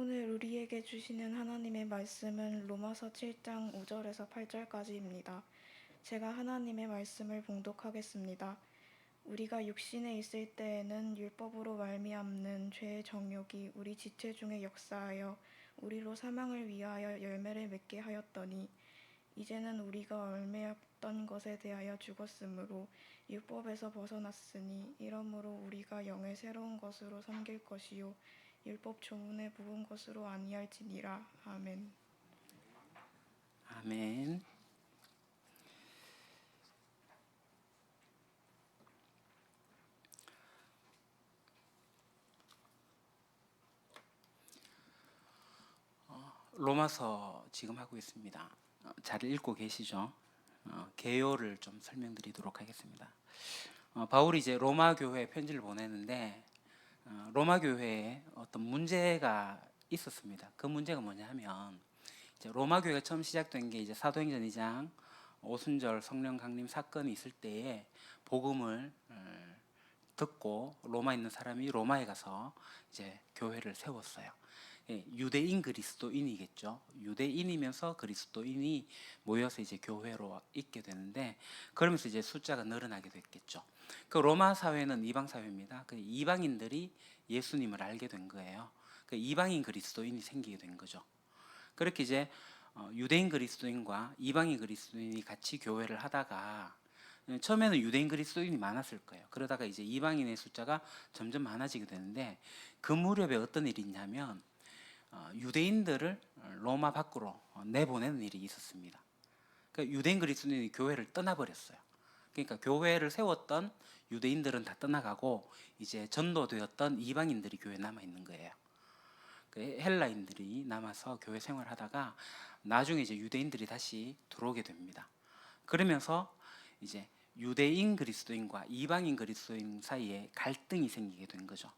오늘 우리에게 주시는 하나님의 말씀은 로마서 7장 5절에서 8절까지입니다. 제가 하나님의 말씀을 봉독하겠습니다. 우리가 육신에 있을 때에는 율법으로 말미암는 죄의 정욕이 우리 지체 중에 역사하여 우리로 사망을 위하여 열매를 맺게 하였더니 이제는 우리가 얽매였던 것에 대하여 죽었으므로 율법에서 벗어났으니 이러므로 우리가 영의 새로운 것으로 섬길 것이요 율법 조문에 묵은 것으로 아니할지니라 아멘. 아멘. 어, 로마서 지금 하고 있습니다. 어, 잘 읽고 계시죠? 어, 개요를 좀 설명드리도록 하겠습니다. 어, 바울이 이제 로마 교회에 편지를 보내는데 어, 로마 교회에 어떤 문제가 있었습니다. 그 문제가 뭐냐면 로마 교회가 처음 시작된 게 이제 사도행전 2장 오순절 성령 강림 사건이 있을 때에 복음을 어, 듣고 로마에 있는 사람이 로마에 가서 이제 교회를 세웠어요. 예, 유대인 그리스도인이겠죠. 유대인이면서 그리스도인이 모여서 이제 교회로 있게 되는데 그러면서 이제 숫자가 늘어나게 됐겠죠. 그 로마 사회는 이방 사회입니다. 그 이방인들이 예수님을 알게 된 거예요. 그 이방인 그리스도인이 생기게 된 거죠. 그렇게 이제 어, 유대인 그리스도인과 이방인 그리스도인이 같이 교회를 하다가 어, 처음에는 유대인 그리스도인이 많았을 거예요. 그러다가 이제 이방인의 숫자가 점점 많아지게 되는데 그 무렵에 어떤 일이 있냐면 어, 유대인들을 로마 밖으로 어, 내보내는 일이 있었습니다. 그러니까 유대인 그리스도인이 교회를 떠나버렸어요. 그러니까 교회를 세웠던 유대인들은 다 떠나가고 이제 전도되었던 이방인들이 교회에 남아 있는 거예요. 그 헬라인들이 남아서 교회 생활하다가 나중에 이제 유대인들이 다시 들어오게 됩니다. 그러면서 이제 유대인 그리스도인과 이방인 그리스도인 사이에 갈등이 생기게 된 거죠.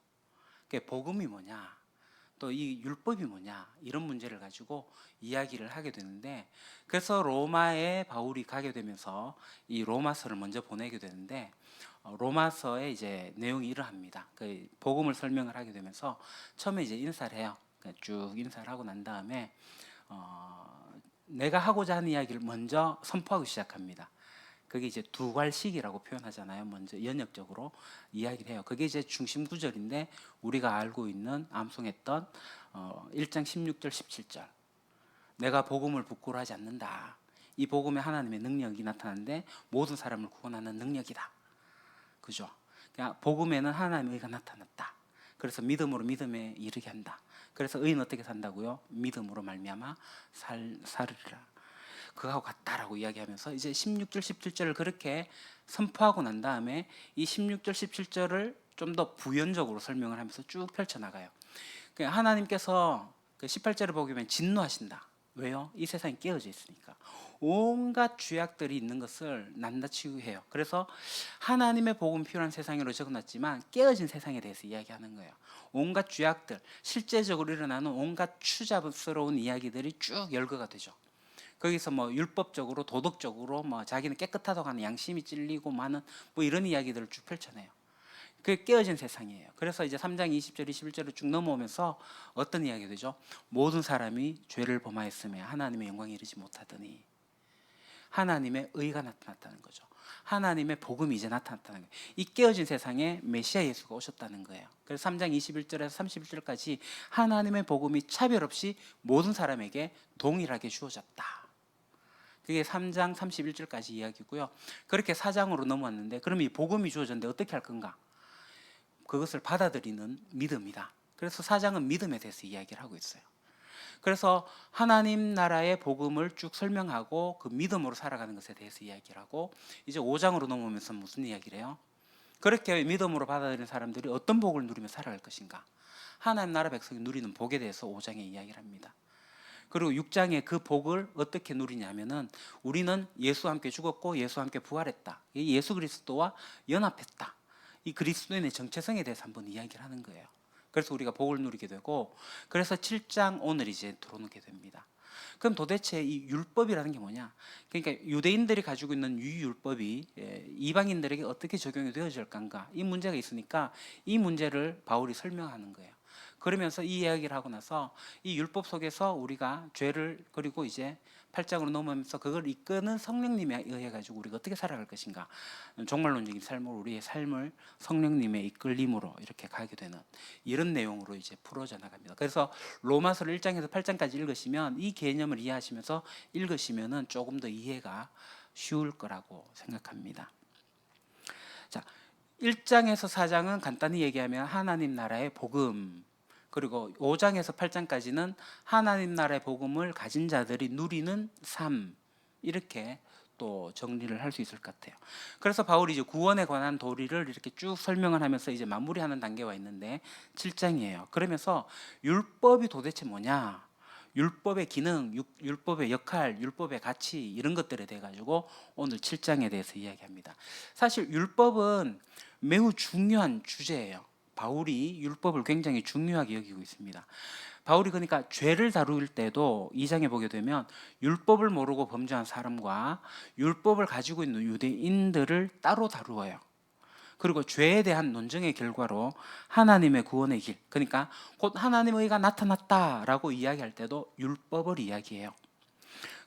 그 복음이 뭐냐, 또 이 율법이 뭐냐 이런 문제를 가지고 이야기를 하게 되는데 그래서 로마에 바울이 가게 되면서 이 로마서를 먼저 보내게 되는데 어, 로마서의 이제 내용이 이러합니다. 그 복음을 설명을 하게 되면서 처음에 이제 인사를 해요. 그러니까 쭉 인사를 하고 난 다음에 어, 내가 하고자 하는 이야기를 먼저 선포하고 시작합니다. 그게 이제 두괄식이라고 표현하잖아요. 먼저 연역적으로 이야기를 해요. 그게 이제 중심 구절인데 우리가 알고 있는 암송했던 어, 1장 16절 17절. 내가 복음을 부끄러워하지 않는다. 이 복음에 하나님의 능력이 나타나는데 모든 사람을 구원하는 능력이다. 그죠? 그냥 복음에는 하나님의 의가 나타났다. 그래서 믿음으로 믿음에 이르게 한다. 그래서 의인 어떻게 산다고요? 믿음으로 말미암아 살 살으리라. 그하고 같다라고 이야기하면서 이제 16절 17절을 그렇게 선포하고 난 다음에 이 16절 17절을 좀 더 부연적으로 설명을 하면서 쭉 펼쳐 나가요. 그러니까 하나님께서 그 18절을 보게 되면 진노하신다. 왜요? 이 세상이 깨어져 있으니까. 온갖 죄악들이 있는 것을 낱낱이 해요. 그래서 하나님의 복음 필요한 세상으로 적어놨지만 깨어진 세상에 대해서 이야기하는 거예요. 온갖 죄악들, 실제적으로 일어나는 온갖 추잡스러운 이야기들이 쭉 열거가 되죠. 거기서 뭐 율법적으로 도덕적으로 뭐 자기는 깨끗하다고 하는 양심이 찔리고 많은 뭐 이런 이야기들을 쭉 펼쳐내요. 그게 깨어진 세상이에요. 그래서 이제 3장 20절 21절을 쭉 넘어오면서 어떤 이야기가 되죠? 모든 사람이 죄를 범하였으며 하나님의 영광에 이르지 못하더니 하나님의 의가 나타났다는 거죠. 하나님의 복음이 이제 나타났다는 거예요. 이 깨어진 세상에 메시아 예수가 오셨다는 거예요. 그래서 3장 21절에서 31절까지 하나님의 복음이 차별 없이 모든 사람에게 동일하게 주어졌다. 그게 3장 31절까지 이야기고요. 그렇게 4장으로 넘어왔는데 그럼 이 복음이 주어졌는데 어떻게 할 건가? 그것을 받아들이는 믿음이다. 그래서 4장은 믿음에 대해서 이야기를 하고 있어요. 그래서 하나님 나라의 복음을 쭉 설명하고 그 믿음으로 살아가는 것에 대해서 이야기를 하고 이제 5장으로 넘어오면서 무슨 이야기를 해요? 그렇게 믿음으로 받아들이는 사람들이 어떤 복을 누리며 살아갈 것인가? 하나님 나라 백성이 누리는 복에 대해서 5장에 이야기를 합니다. 그리고 6장에 그 복을 어떻게 누리냐면은 우리는 예수와 함께 죽었고 예수와 함께 부활했다. 이 예수 그리스도와 연합했다. 이 그리스도인의 정체성에 대해서 한번 이야기를 하는 거예요. 그래서 우리가 복을 누리게 되고 그래서 7장 오늘 이제 들어오게 됩니다. 그럼 도대체 이 율법이라는 게 뭐냐? 그러니까 유대인들이 가지고 있는 유율법이 예, 이방인들에게 어떻게 적용이 되어질 건가? 이 문제가 있으니까 이 문제를 바울이 설명하는 거예요. 그러면서 이 이야기를 하고 나서 이 율법 속에서 우리가 죄를 그리고 이제 팔장으로 넘으면서 그걸 이끄는 성령님에 의해 가지고 우리가 어떻게 살아갈 것인가 종말론적인 삶을 우리의 삶을 성령님의 이끌림으로 이렇게 가게 되는 이런 내용으로 이제 풀어져 나갑니다. 그래서 로마서를 1장에서 8장까지 읽으시면 이 개념을 이해하시면서 읽으시면은 조금 더 이해가 쉬울 거라고 생각합니다. 자, 1장에서 4장은 간단히 얘기하면 하나님 나라의 복음 그리고 5장에서 8장까지는 하나님 나라의 복음을 가진 자들이 누리는 삶 이렇게 또 정리를 할 수 있을 것 같아요. 그래서 바울이 이제 구원에 관한 도리를 이렇게 쭉 설명을 하면서 이제 마무리하는 단계가 있는데 7장이에요. 그러면서 율법이 도대체 뭐냐? 율법의 기능, 유- 율법의 역할, 율법의 가치 이런 것들에 대해 가지고 오늘 7장에 대해서 이야기합니다. 사실 율법은 매우 중요한 주제예요. 바울이 율법을 굉장히 중요하게 여기고 있습니다. 바울이 그러니까 죄를 다룰 때도 2장에 보게 되면 율법을 모르고 범죄한 사람과 율법을 가지고 있는 유대인들을 따로 다루어요. 그리고 죄에 대한 논쟁의 결과로 하나님의 구원의 길, 그러니까 곧 하나님의 의가 나타났다라고 이야기할 때도 율법을 이야기해요.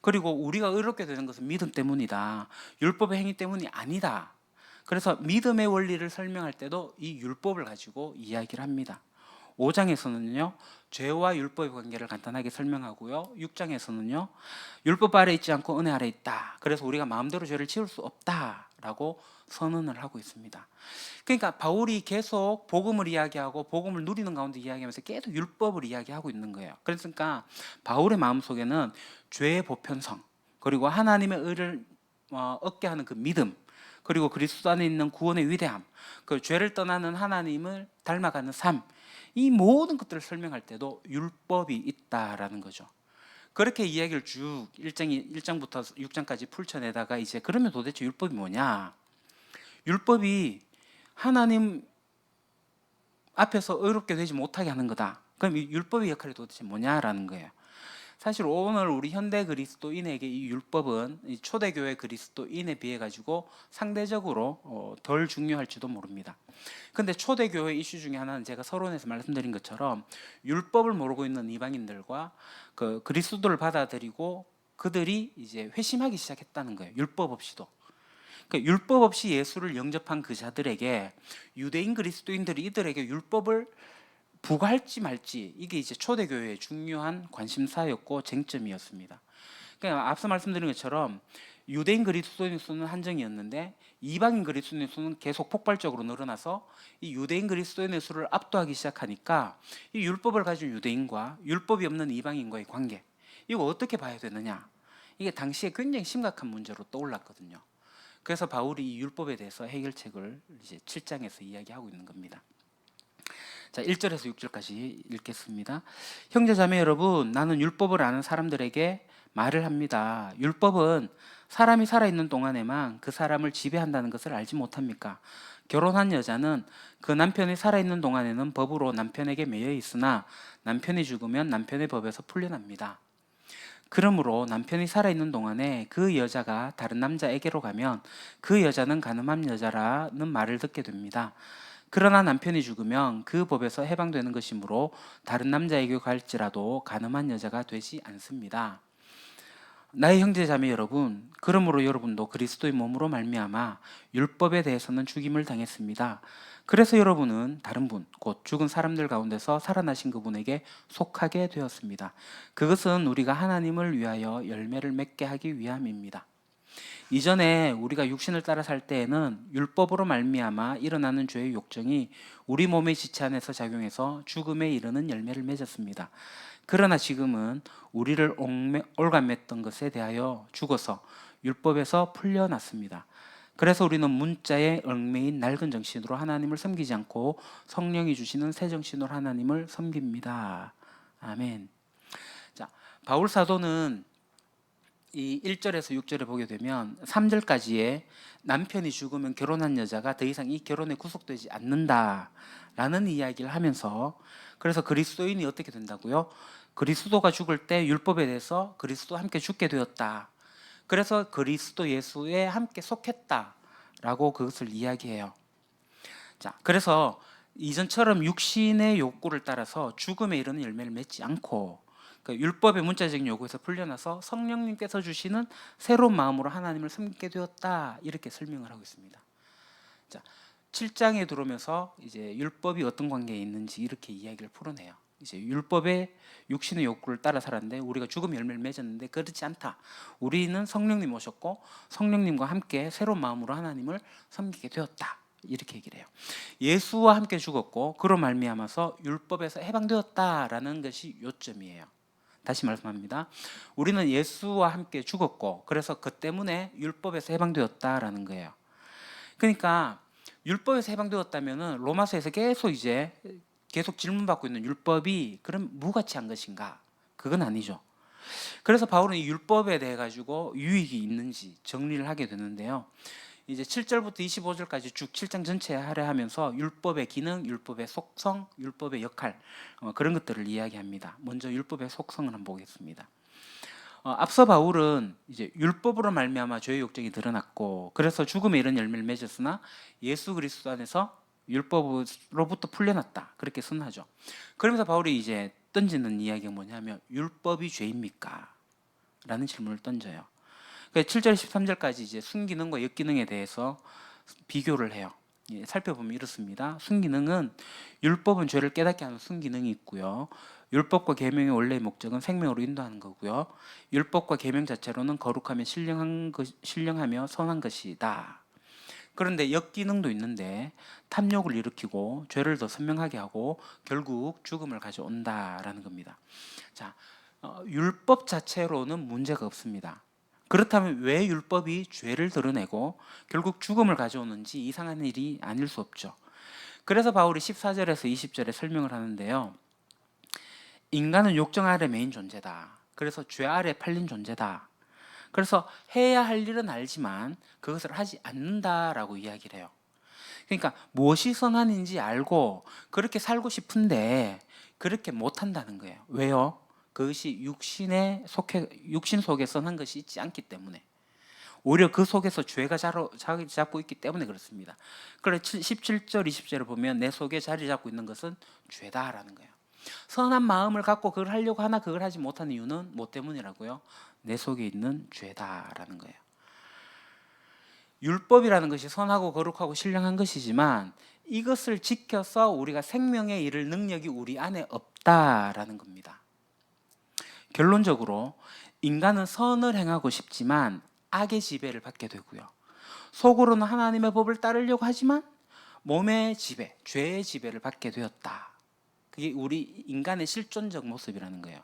그리고 우리가 의롭게 되는 것은 믿음 때문이다. 율법의 행위 때문이 아니다. 그래서 믿음의 원리를 설명할 때도 이 율법을 가지고 이야기를 합니다. 5장에서는요. 죄와 율법의 관계를 간단하게 설명하고요. 6장에서는요. 율법 아래 있지 않고 은혜 아래 있다. 그래서 우리가 마음대로 죄를 지을 수 없다라고 선언을 하고 있습니다. 그러니까 바울이 계속 복음을 이야기하고 복음을 누리는 가운데 이야기하면서 계속 율법을 이야기하고 있는 거예요. 그러니까 바울의 마음속에는 죄의 보편성 그리고 하나님의 의를 어, 얻게 하는 그 믿음 그리고 그리스도 안에 있는 구원의 위대함 그 죄를 떠나는 하나님을 닮아가는 삶 이 모든 것들을 설명할 때도 율법이 있다라는 거죠. 그렇게 이야기를 쭉 1장이 1장부터 6장까지 풀쳐내다가 이제 그러면 도대체 율법이 뭐냐? 율법이 하나님 앞에서 의롭게 되지 못하게 하는 거다. 그럼 이 율법의 역할이 도대체 뭐냐라는 거예요. 사실 오늘 우리 현대 그리스도인에게 이 율법은 이 초대교회 그리스도인에 비해 가지고 상대적으로 어, 덜 중요할지도 모릅니다. 근데 초대교회 이슈 중에 하나는 제가 서론에서 말씀드린 것처럼 율법을 모르고 있는 이방인들과 그 그리스도를 받아들이고 그들이 이제 회심하기 시작했다는 거예요. 율법 없이도. 그러니까 율법 없이 예수를 영접한 그 자들에게 유대인 그리스도인들이 이들에게 율법을 부과할지 말지 이게 이제 초대교회의 중요한 관심사였고 쟁점이었습니다. 그러니까 앞서 말씀드린 것처럼 유대인 그리스도인 수는 한정이었는데 이방인 그리스도인 수는 계속 폭발적으로 늘어나서 이 유대인 그리스도인의 수를 압도하기 시작하니까 이 율법을 가진 유대인과 율법이 없는 이방인과의 관계 이거 어떻게 봐야 되느냐 이게 당시에 굉장히 심각한 문제로 떠올랐거든요. 그래서 바울이 이 율법에 대해서 해결책을 이제 7장에서 이야기하고 있는 겁니다. 자, 1절에서 6절까지 읽겠습니다. 형제 자매 여러분, 나는 율법을 아는 사람들에게 말을 합니다. 율법은 사람이 살아 있는 동안에만 그 사람을 지배한다는 것을 알지 못합니까? 결혼한 여자는 그 남편이 살아 있는 동안에는 법으로 남편에게 매여 있으나 남편이 죽으면 남편의 법에서 풀려납니다. 그러므로 남편이 살아있는 동안에 그 여자가 다른 남자에게로 가면 그 여자는 가늠한 여자라는 말을 듣게 됩니다. 그러나 남편이 죽으면 그 법에서 해방되는 것이므로 다른 남자에게 갈지라도 가늠한 여자가 되지 않습니다. 나의 형제 자매 여러분, 그러므로 여러분도 그리스도의 몸으로 말미암아 율법에 대해서는 죽임을 당했습니다. 그래서 여러분은 다른 분, 곧 죽은 사람들 가운데서 살아나신 그분에게 속하게 되었습니다. 그것은 우리가 하나님을 위하여 열매를 맺게 하기 위함입니다. 이전에 우리가 육신을 따라 살 때에는 율법으로 말미암아 일어나는 죄의 욕정이 우리 몸의 지체 안에서 작용해서 죽음에 이르는 열매를 맺었습니다. 그러나 지금은 우리를 올가맸던 것에 대하여 죽어서 율법에서 풀려났습니다. 그래서 우리는 문자에 얽매인 낡은 정신으로 하나님을 섬기지 않고 성령이 주시는 새 정신으로 하나님을 섬깁니다. 아멘. 자, 바울 사도는 이 1절에서 6절에 보게 되면 3절까지의 남편이 죽으면 결혼한 여자가 더 이상 이 결혼에 구속되지 않는다라는 이야기를 하면서 그래서 그리스도인이 어떻게 된다고요? 그리스도가 죽을 때 율법에 대해서 그리스도 함께 죽게 되었다. 그래서 그리스도 예수에 함께 속했다라고 그것을 이야기해요. 자, 그래서 이전처럼 육신의 욕구를 따라서 죽음에 이르는 열매를 맺지 않고 그러니까 율법의 문자적인 요구에서 풀려나서 성령님께서 주시는 새로운 마음으로 하나님을 섬기게 되었다 이렇게 설명을 하고 있습니다. 자, 7장에 들어오면서 이제 율법이 어떤 관계에 있는지 이렇게 이야기를 풀어내요. 이제 율법의 육신의 욕구를 따라 살았는데 우리가 죽음 열매를 맺었는데 그렇지 않다. 우리는 성령님 오셨고 성령님과 함께 새로운 마음으로 하나님을 섬기게 되었다. 이렇게 얘기를 해요. 예수와 함께 죽었고 그로 말미암아서 율법에서 해방되었다라는 것이 요점이에요. 다시 말씀합니다. 우리는 예수와 함께 죽었고 그래서 그 때문에 율법에서 해방되었다라는 거예요. 그러니까 율법에서 해방되었다면은 로마서에서 계속 이제 계속 질문받고 있는 율법이 그럼 무가치한 것인가? 그건 아니죠. 그래서 바울은 이 율법에 대해 가지고 유익이 있는지 정리를 하게 되는데요. 이제 7절부터 25절까지 쭉 7장 전체에 할애하면서 율법의 기능, 율법의 속성, 율법의 역할 어, 그런 것들을 이야기합니다. 먼저 율법의 속성을 한번 보겠습니다. 어, 앞서 바울은 이제 율법으로 말미암아 죄의 욕정이 드러났고 그래서 죽음에 이른 열매를 맺었으나 예수 그리스도 안에서 율법으로부터 풀려났다 그렇게 선하죠. 그러면서 바울이 이제 던지는 이야기가 뭐냐면 율법이 죄입니까? 라는 질문을 던져요. 그 7절 13절까지 이제 순기능과 역기능에 대해서 비교를 해요. 예, 살펴보면 이렇습니다. 순기능은 율법은 죄를 깨닫게 하는 순기능이 있고요. 율법과 계명의 원래의 목적은 생명으로 인도하는 거고요. 율법과 계명 자체로는 거룩하며 신령한 것, 신령하며 선한 것이다. 그런데 역기능도 있는데 탐욕을 일으키고 죄를 더 선명하게 하고 결국 죽음을 가져온다라는 겁니다. 자, 어, 율법 자체로는 문제가 없습니다. 그렇다면 왜 율법이 죄를 드러내고 결국 죽음을 가져오는지 이상한 일이 아닐 수 없죠. 그래서 바울이 14절에서 20절에 설명을 하는데요. 인간은 욕정 아래 메인 존재다. 그래서 죄 아래 팔린 존재다. 그래서 해야 할 일은 알지만 그것을 하지 않는다라고 이야기를 해요. 그러니까 무엇이 선한인지 알고 그렇게 살고 싶은데 그렇게 못 한다는 거예요. 왜요? 그것이 육신에 속해 육신 속에 선한 것이 있지 않기 때문에 오히려 그 속에서 죄가 자리 잡고 있기 때문에 그렇습니다. 그래 17절 20절을 보면 내 속에 자리 잡고 있는 것은 죄다라는 거예요. 선한 마음을 갖고 그걸 하려고 하나 그걸 하지 못하는 이유는 뭐 때문이라고요? 내 속에 있는 죄다라는 거예요. 율법이라는 것이 선하고 거룩하고 신령한 것이지만 이것을 지켜서 우리가 생명에 이를 능력이 우리 안에 없다라는 겁니다. 결론적으로 인간은 선을 행하고 싶지만 악의 지배를 받게 되고요. 속으로는 하나님의 법을 따르려고 하지만 몸의 지배, 죄의 지배를 받게 되었다. 그게 우리 인간의 실존적 모습이라는 거예요.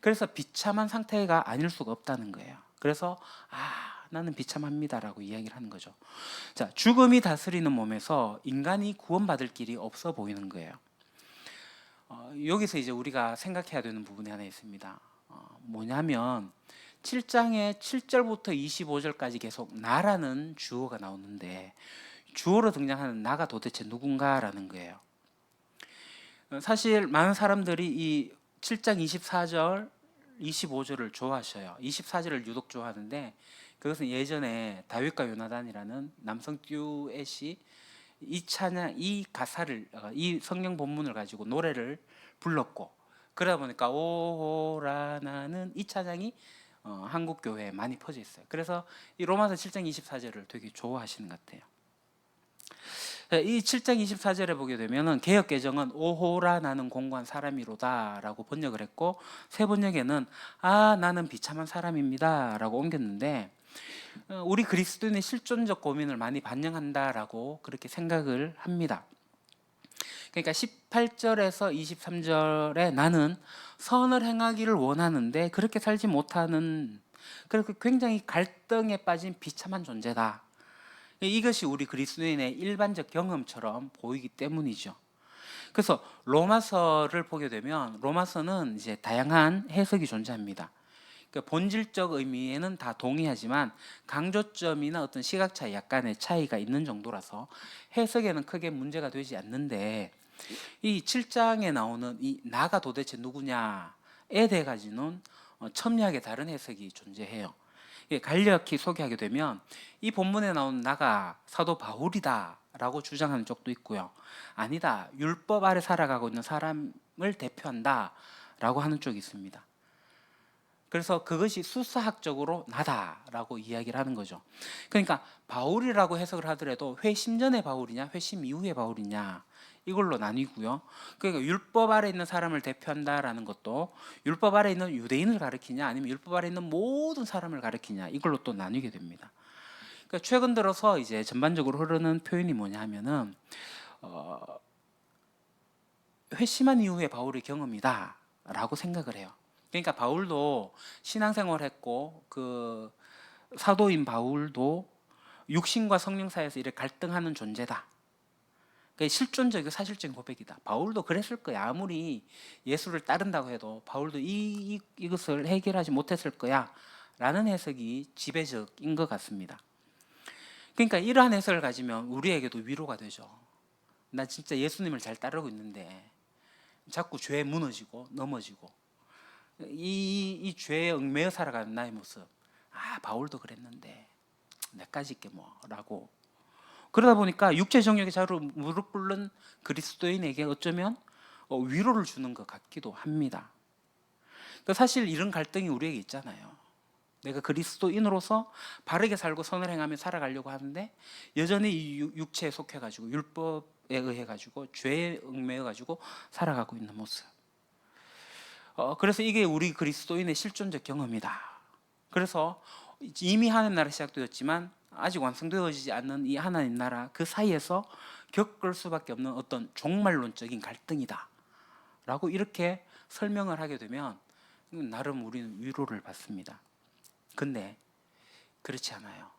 그래서 비참한 상태가 아닐 수가 없다는 거예요. 그래서 아 나는 비참합니다라고 이야기를 하는 거죠. 자 죽음이 다스리는 몸에서 인간이 구원받을 길이 없어 보이는 거예요. 어, 여기서 이제 우리가 생각해야 되는 부분이 하나 있습니다. 어, 뭐냐면 7장의 7절부터 25절까지 계속 나라는 주어가 나오는데 주어로 등장하는 나가 도대체 누군가라는 거예요. 어, 사실 많은 사람들이 이 7장 24절, 25절을 좋아하셔요. 24절을 유독 좋아하는데 그것은 예전에 다윗과 요나단이라는 남성 듀엣이 이 찬양, 이 가사를 어, 이 성경 본문을 가지고 노래를 불렀고 그러다 보니까 오호라 나는 이 찬양이 어, 한국 교회에 많이 퍼져 있어요. 그래서 이 로마서 7장 24절을 되게 좋아하시는 것 같아요. 이 7장 24절에 보게 되면은 개혁 개정은 오호라 나는 공고한 사람이로다라고 번역을 했고 새 번역에는 아 나는 비참한 사람입니다라고 옮겼는데 어, 우리 그리스도인의 실존적 고민을 많이 반영한다라고 그렇게 생각을 합니다. 그러니까 18절에서 23절에 나는 선을 행하기를 원하는데 그렇게 살지 못하는 그렇게 굉장히 갈등에 빠진 비참한 존재다. 이것이 우리 그리스도인의 일반적 경험처럼 보이기 때문이죠. 그래서 로마서를 보게 되면 로마서는 이제 다양한 해석이 존재합니다. 그러니까 본질적 의미에는 다 동의하지만 강조점이나 어떤 시각 차이 약간의 차이가 있는 정도라서 해석에는 크게 문제가 되지 않는데 이 7장에 나오는 이 나가 도대체 누구냐에 대해 가지는 어, 첨예하게 다른 해석이 존재해요. 예, 간략히 소개하게 되면 이 본문에 나온 나가 사도 바울이다라고 주장하는 쪽도 있고요. 아니다. 율법 아래 살아가고 있는 사람을 대표한다라고 하는 쪽이 있습니다. 그래서 그것이 수사학적으로 나다라고 이야기를 하는 거죠. 그러니까 바울이라고 해석을 하더라도 회심 전의 바울이냐, 회심 이후의 바울이냐 이걸로 나뉘고요. 그러니까 율법 아래 있는 사람을 대표한다라는 것도 율법 아래 있는 유대인을 가리키냐, 아니면 율법 아래 있는 모든 사람을 가리키냐 이걸로 또 나뉘게 됩니다. 그러니까 최근 들어서 이제 전반적으로 흐르는 표현이 뭐냐 하면은 어, 회심한 이후의 바울의 경험이다라고 생각을 해요. 그러니까 바울도 신앙생활을 했고 그 사도인 바울도 육신과 성령 사이에서 이렇게 갈등하는 존재다. 그 실존적이고 사실적인 고백이다. 바울도 그랬을 거야. 아무리 예수를 따른다고 해도 바울도 이, 이 이 것을 해결하지 못했을 거야 라는 해석이 지배적인 것 같습니다. 그러니까 이러한 해석을 가지면 우리에게도 위로가 되죠. 나 진짜 예수님을 잘 따르고 있는데 자꾸 죄에 무너지고 넘어지고 이, 이 죄에 얽매여 살아가는 나의 모습. 아 바울도 그랬는데 내까지 있게 뭐라고 그러다 보니까 육체 정욕의 자로 무릎 꿇는 그리스도인에게 어쩌면 어, 위로를 주는 것 같기도 합니다. 그러니까 사실 이런 갈등이 우리에게 있잖아요. 내가 그리스도인으로서 바르게 살고 선을 행하며 살아가려고 하는데 여전히 육체에 속해 가지고 율법에 의해 가지고 죄에 얽매여 가지고 살아가고 있는 모습. 어, 그래서 이게 우리 그리스도인의 실존적 경험이다. 그래서 이미 하나님 나라 시작되었지만 아직 완성되어지지 않는 이 하나님 나라 그 사이에서 겪을 수밖에 없는 어떤 종말론적인 갈등이다. 라고 이렇게 설명을 하게 되면 나름 우리는 위로를 받습니다. 근데 그렇지 않아요.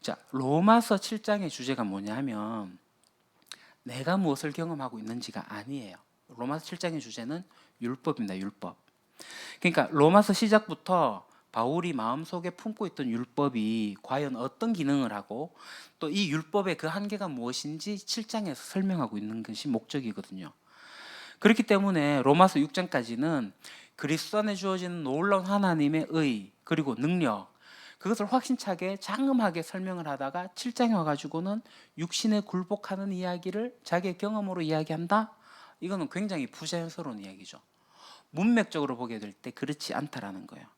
자, 로마서 7장의 주제가 뭐냐 하면 내가 무엇을 경험하고 있는지가 아니에요. 로마서 7장의 주제는 율법입니다. 율법. 그러니까 로마서 시작부터 바울이 마음속에 품고 있던 율법이 과연 어떤 기능을 하고 또 이 율법의 그 한계가 무엇인지 7장에서 설명하고 있는 것이 목적이거든요. 그렇기 때문에 로마서 6장까지는 그리스도 안에 주어지는 놀라운 하나님의 의 그리고 능력 그것을 확신차게 장엄하게 설명을 하다가 7장에 와가지고는 육신에 굴복하는 이야기를 자기의 경험으로 이야기한다. 이거는 굉장히 부자연스러운 이야기죠. 문맥적으로 보게 될 때 그렇지 않다라는 거예요.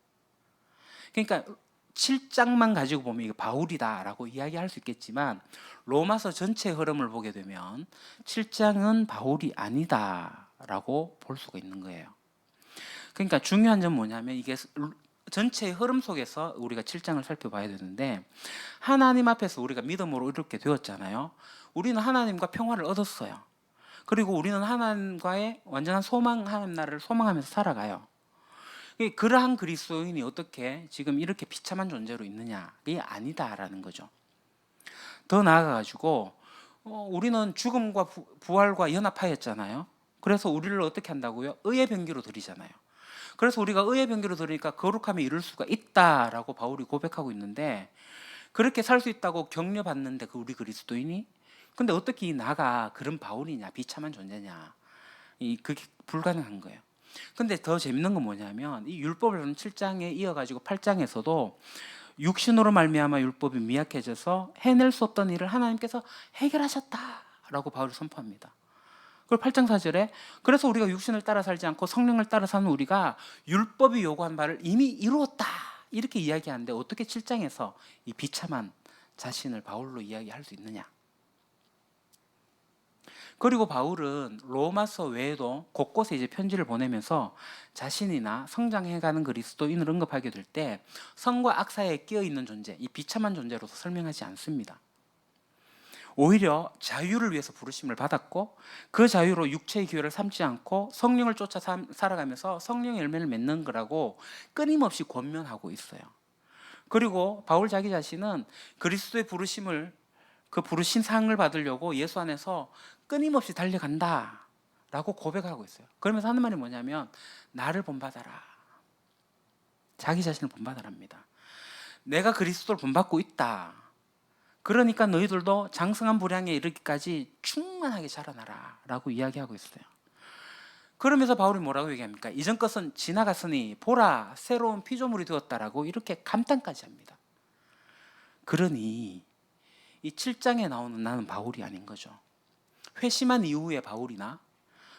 그러니까 7장만 가지고 보면 이게 바울이다라고 이야기할 수 있겠지만 로마서 전체 흐름을 보게 되면 7장은 바울이 아니다라고 볼 수가 있는 거예요. 그러니까 중요한 점 뭐냐면 이게 전체의 흐름 속에서 우리가 7장을 살펴봐야 되는데 하나님 앞에서 우리가 믿음으로 이렇게 되었잖아요. 우리는 하나님과 평화를 얻었어요. 그리고 우리는 하나님과의 완전한 소망 하나님 나라를 소망하면서 살아가요. 이 그러한 그리스도인이 어떻게 지금 이렇게 비참한 존재로 있느냐? 이게 아니다라는 거죠. 더 나아가 가지고 어, 우리는 죽음과 부, 부활과 연합하였잖아요. 그래서 우리를 어떻게 한다고요? 의의 병기로 드리잖아요. 그래서 우리가 의의 병기로 드리니까 거룩함에 이룰 수가 있다라고 바울이 고백하고 있는데 그렇게 살 수 있다고 격려받는데 그 우리 그리스도인이 근데 어떻게 이 나가 그런 바울이냐 비참한 존재냐 이 그게 불가능한 거예요. 근데 더 재밌는 건 뭐냐면 이 율법을 7장에 이어가지고 8장에서도 육신으로 말미암아 율법이 미약해져서 해낼 수 없던 일을 하나님께서 해결하셨다라고 바울이 선포합니다. 그걸 8장 4절에 그래서 우리가 육신을 따라 살지 않고 성령을 따라 사는 우리가 율법이 요구한 바를 이미 이루었다 이렇게 이야기하는데 어떻게 7장에서 이 비참한 자신을 바울로 이야기할 수 있느냐? 그리고 바울은 로마서 외에도 곳곳에 이제 편지를 보내면서 자신이나 성장해가는 그리스도인을 언급하게 될 때 성과 악 사이에 끼어 있는 존재, 이 비참한 존재로서 설명하지 않습니다. 오히려 자유를 위해서 부르심을 받았고 그 자유로 육체의 기회를 삼지 않고 성령을 쫓아 삼- 살아가면서 성령의 열매를 맺는 거라고 끊임없이 권면하고 있어요. 그리고 바울 자기 자신은 그리스도의 부르심을 그 부르신 상을 받으려고 예수 안에서 끊임없이 달려간다 라고 고백하고 있어요. 그러면서 하는 말이 뭐냐면 나를 본받아라. 자기 자신을 본받아랍니다. 내가 그리스도를 본받고 있다. 그러니까 너희들도 장성한 분량에 이르기까지 충만하게 자라나라 라고 이야기하고 있어요. 그러면서 바울이 뭐라고 얘기합니까? 이전 것은 지나갔으니 보라 새로운 피조물이 되었다라고 이렇게 감탄까지 합니다. 그러니 이 7장에 나오는 나는 바울이 아닌 거죠. 회심한 이후의 바울이나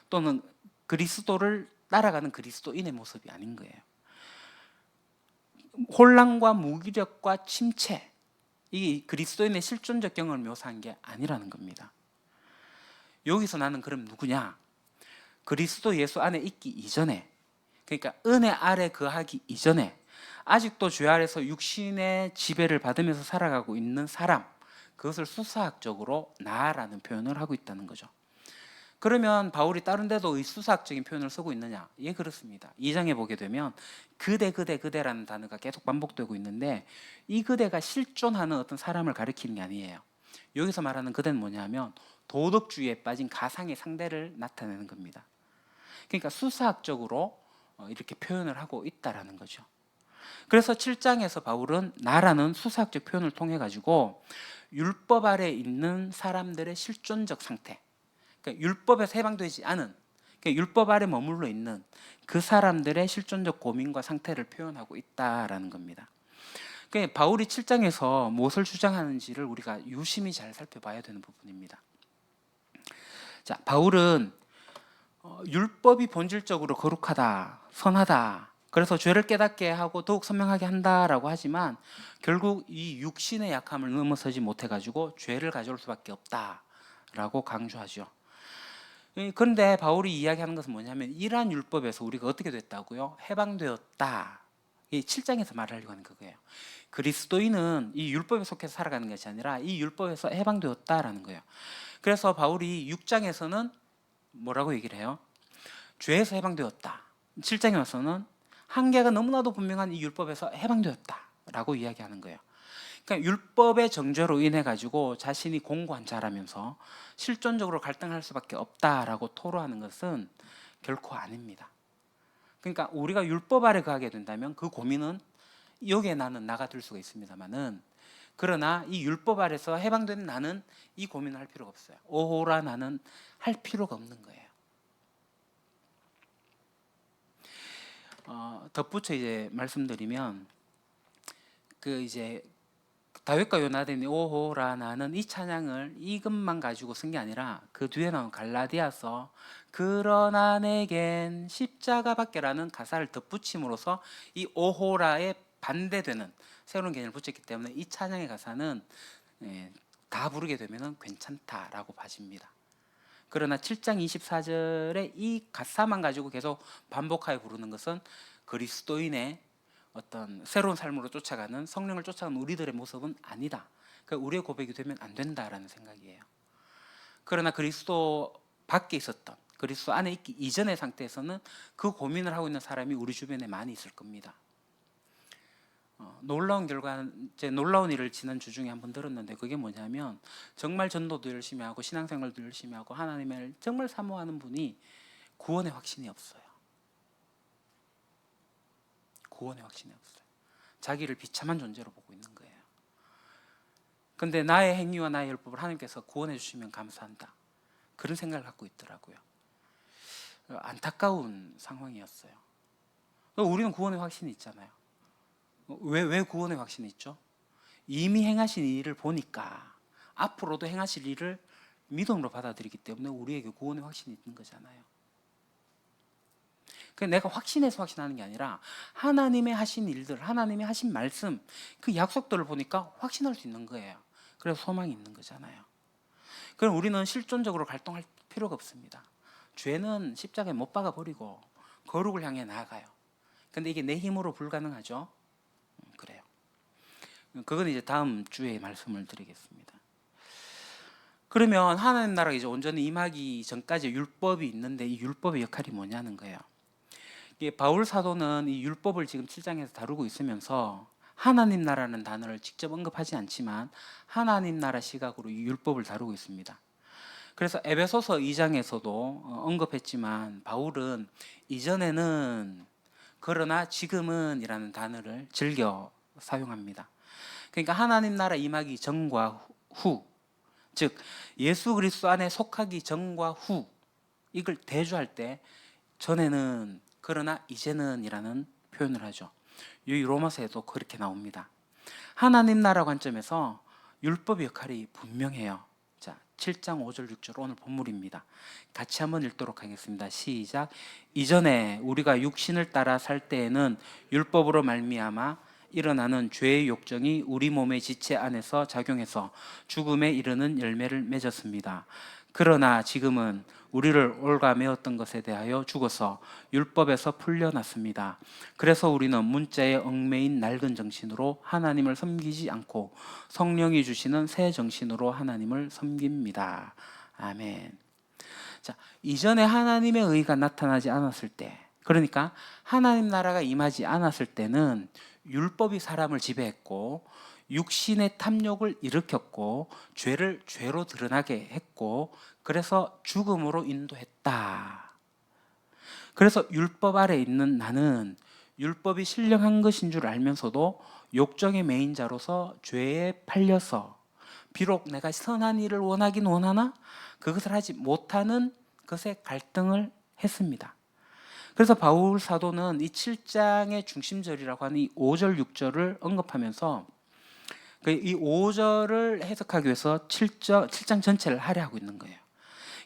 또는 그리스도를 따라가는 그리스도인의 모습이 아닌 거예요. 혼란과 무기력과 침체 이 그리스도인의 실존적 경험을 묘사한 게 아니라는 겁니다. 여기서 나는 그럼 누구냐? 그리스도 예수 안에 있기 이전에 그러니까 은혜 아래 거하기 이전에 아직도 죄 아래서 육신의 지배를 받으면서 살아가고 있는 사람 그것을 수사학적으로 나라는 표현을 하고 있다는 거죠. 그러면 바울이 다른 데도 이 수사학적인 표현을 쓰고 있느냐? 예, 그렇습니다. 2장에 보게 되면 그대 그대 그대라는 단어가 계속 반복되고 있는데 이 그대가 실존하는 어떤 사람을 가리키는 게 아니에요. 여기서 말하는 그대는 뭐냐면 도덕주의에 빠진 가상의 상대를 나타내는 겁니다. 그러니까 수사학적으로 어, 이렇게 표현을 하고 있다라는 거죠. 그래서 7장에서 바울은 나라는 수사학적 표현을 통해 가지고 율법 아래 있는 사람들의 실존적 상태, 그러니까 율법에서 해방되지 않은 그러니까 율법 아래 머물러 있는 그 사람들의 실존적 고민과 상태를 표현하고 있다라는 겁니다. 그러니까 바울이 7장에서 무엇을 주장하는지를 우리가 유심히 잘 살펴봐야 되는 부분입니다. 자, 바울은 어, 율법이 본질적으로 거룩하다, 선하다. 그래서 죄를 깨닫게 하고 더욱 선명하게 한다라고 하지만 결국 이 육신의 약함을 넘어서지 못해 가지고 죄를 가져올 수밖에 없다라고 강조하죠. 예, 그런데 바울이 이야기하는 것은 뭐냐면 이러한 율법에서 우리가 어떻게 됐다고요? 해방되었다. 이 7장에서 말하려고 하는 그거예요. 그리스도인은 이 율법에 속해서 살아가는 것이 아니라 이 율법에서 해방되었다라는 거예요. 그래서 바울이 6장에서는 뭐라고 얘기를 해요? 죄에서 해방되었다. 7장에 와서는 한계가 너무나도 분명한 이 율법에서 해방되었다라고 이야기하는 거예요. 그러니까 율법의 정죄로 인해 가지고 자신이 공고한 자라면서 실존적으로 갈등할 수밖에 없다라고 토로하는 것은 결코 아닙니다. 그러니까 우리가 율법 아래 거하게 된다면 그 고민은 여기에 나는 나가 들 수가 있습니다만은 그러나 이 율법 아래서 해방된 나는 이 고민을 할 필요가 없어요. 오호라 나는 할 필요가 없는 거예요. 어, 덧붙여 이제 말씀드리면 그 이제 다윗과 요나단이 오호라 나는 이 찬양을 이것만 가지고 쓴 게 아니라 그 뒤에 나온 갈라디아서 그러나 내겐 십자가밖에라는 가사를 덧붙임으로써 이 오호라에 반대되는 새로운 개념을 붙였기 때문에 이 찬양의 가사는 예, 다 부르게 되면 괜찮다라고 봐집니다. 그러나 7장 24절에 이 가사만 가지고 계속 반복하여 부르는 것은 그리스도인의 어떤 새로운 삶으로 쫓아가는 성령을 쫓아가는 우리들의 모습은 아니다. 그 우리의 고백이 되면 안 된다라는 생각이에요. 그러나 그리스도 밖에 있었던 그리스도 안에 있기 이전의 상태에서는 그 고민을 하고 있는 사람이 우리 주변에 많이 있을 겁니다. 어, 놀라운 결과, 제 놀라운 일을 지난 주 중에 한번 들었는데 그게 뭐냐면 정말 전도도 열심히 하고 신앙생활도 열심히 하고 하나님을 정말 사모하는 분이 구원의 확신이 없어요. 구원의 확신이 없어요. 자기를 비참한 존재로 보고 있는 거예요. 근데 나의 행위와 나의 율법을 하나님께서 구원해 주시면 감사한다. 그런 생각을 갖고 있더라고요. 어, 안타까운 상황이었어요. 우리는 구원의 확신이 있잖아요. 왜, 왜 구원의 확신이 있죠? 이미 행하신 일을 보니까 앞으로도 행하실 일을 믿음으로 받아들이기 때문에 우리에게 구원의 확신이 있는 거잖아요. 그 내가 확신해서 확신하는 게 아니라 하나님의 하신 일들, 하나님의 하신 말씀, 그 약속들을 보니까 확신할 수 있는 거예요. 그래서 소망이 있는 거잖아요. 그럼 우리는 실존적으로 갈등할 필요가 없습니다. 죄는 십자가에 못 박아 버리고 거룩을 향해 나아가요. 근데 이게 내 힘으로 불가능하죠. 그건 이제 다음 주에 말씀을 드리겠습니다. 그러면 하나님 나라가 이제 온전히 임하기 전까지 율법이 있는데 이 율법의 역할이 뭐냐는 거예요. 바울 사도는 이 율법을 지금 7장에서 다루고 있으면서 하나님 나라는 단어를 직접 언급하지 않지만 하나님 나라 시각으로 이 율법을 다루고 있습니다. 그래서 에베소서 2장에서도 어, 언급했지만 바울은 이전에는 그러나 지금은이라는 단어를 즐겨 사용합니다. 그러니까 하나님 나라 임하기 전과 후, 즉 예수 그리스도 안에 속하기 전과 후 이걸 대조할 때 전에는 그러나 이제는이라는 표현을 하죠. 이 로마서에도 그렇게 나옵니다. 하나님 나라 관점에서 율법의 역할이 분명해요. 자, 7장 5절 6절 오늘 본물입니다. 같이 한번 읽도록 하겠습니다. 시작. 이전에 우리가 육신을 따라 살 때에는 율법으로 말미암아 일어나는 죄의 욕정이 우리 몸의 지체 안에서 작용해서 죽음에 이르는 열매를 맺었습니다. 그러나 지금은 우리를 올가매었던 것에 대하여 죽어서 율법에서 풀려났습니다. 그래서 우리는 문자에 얽매인 낡은 정신으로 하나님을 섬기지 않고 성령이 주시는 새 정신으로 하나님을 섬깁니다. 아멘. 자, 이전에 하나님의 의가 나타나지 않았을 때, 그러니까 하나님 나라가 임하지 않았을 때는 율법이 사람을 지배했고 육신의 탐욕을 일으켰고 죄를 죄로 드러나게 했고 그래서 죽음으로 인도했다. 그래서 율법 아래 있는 나는 율법이 신령한 것인 줄 알면서도 욕정의 매인자로서 죄에 팔려서 비록 내가 선한 일을 원하긴 원하나 그것을 하지 못하는 것에 갈등을 했습니다. 그래서 바울 사도는 이 7장의 중심절이라고 하는 이 5절 6절을 언급하면서 그이 5절을 해석하기 위해서 7장, 7장 전체를 할애하고 있는 거예요.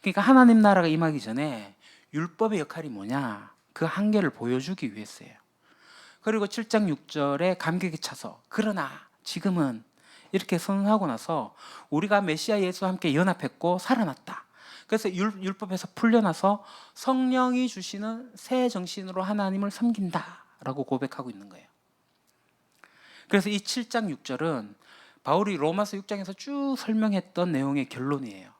그러니까 하나님 나라가 임하기 전에 율법의 역할이 뭐냐 그 한계를 보여주기 위해서예요. 그리고 7장 6절에 감격에 차서 그러나 지금은 이렇게 선언하고 나서 우리가 메시아 예수와 함께 연합했고 살아났다. 그래서 율, 율법에서 풀려나서 성령이 주시는 새 정신으로 하나님을 섬긴다라고 고백하고 있는 거예요. 그래서 이 7장 6절은 바울이 로마서 6장에서 쭉 설명했던 내용의 결론이에요.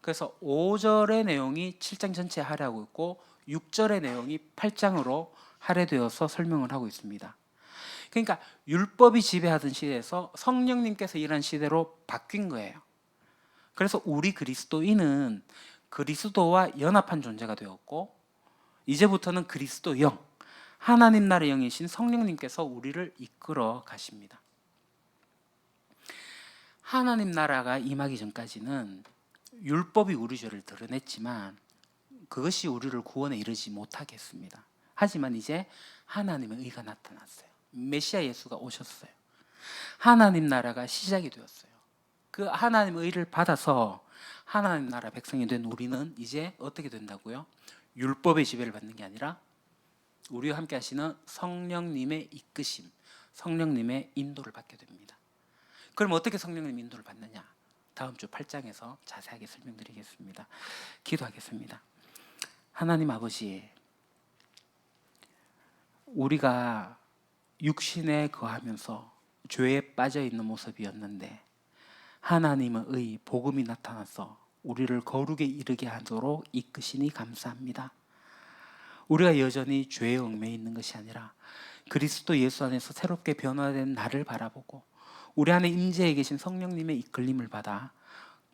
그래서 5절의 내용이 7장 전체에 할애하고 있고 6절의 내용이 8장으로 할애되어서 설명을 하고 있습니다. 그러니까 율법이 지배하던 시대에서 성령님께서 일한 시대로 바뀐 거예요. 그래서 우리 그리스도인은 그리스도와 연합한 존재가 되었고 이제부터는 그리스도 영, 하나님 나라의 영이신 성령님께서 우리를 이끌어 가십니다. 하나님 나라가 임하기 전까지는 율법이 우리 죄를 드러냈지만 그것이 우리를 구원에 이르지 못하게 했습니다. 하지만 이제 하나님의 의가 나타났어요. 메시아 예수가 오셨어요. 하나님 나라가 시작이 되었어요. 그 하나님의 의를 받아서 하나님 나라 백성이 된 우리는 이제 어떻게 된다고요? 율법의 지배를 받는 게 아니라 우리와 함께 하시는 성령님의 이끄심, 성령님의 인도를 받게 됩니다. 그럼 어떻게 성령님 인도를 받느냐? 다음 주 8장에서 자세하게 설명드리겠습니다. 기도하겠습니다. 하나님 아버지, 우리가 육신에 거하면서 죄에 빠져 있는 모습이었는데 하나님의 의 복음이 나타나서 우리를 거룩에 이르게 하도록 이끄시니 감사합니다. 우리가 여전히 죄에 얽매여 있는 것이 아니라 그리스도 예수 안에서 새롭게 변화된 나를 바라보고 우리 안에 임재해 계신 성령님의 이끌림을 받아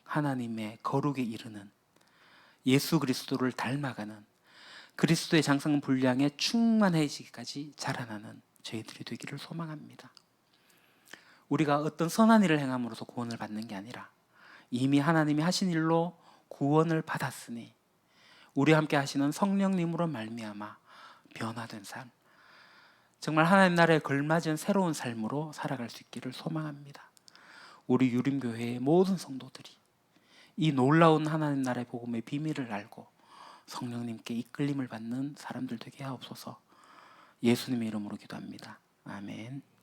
하나님의 거룩에 이르는 예수 그리스도를 닮아가는 그리스도의 장성 분량에 충만해지기까지 자라나는 저희들이 되기를 소망합니다. 우리가 어떤 선한 일을 행함으로써 구원을 받는 게 아니라 이미 하나님이 하신 일로 구원을 받았으니 우리와 함께 하시는 성령님으로 말미암아 변화된 삶 정말 하나님 나라에 걸맞은 새로운 삶으로 살아갈 수 있기를 소망합니다. 우리 유림교회의 모든 성도들이 이 놀라운 하나님 나라의 복음의 비밀을 알고 성령님께 이끌림을 받는 사람들 되게 하옵소서. 예수님의 이름으로 기도합니다. 아멘.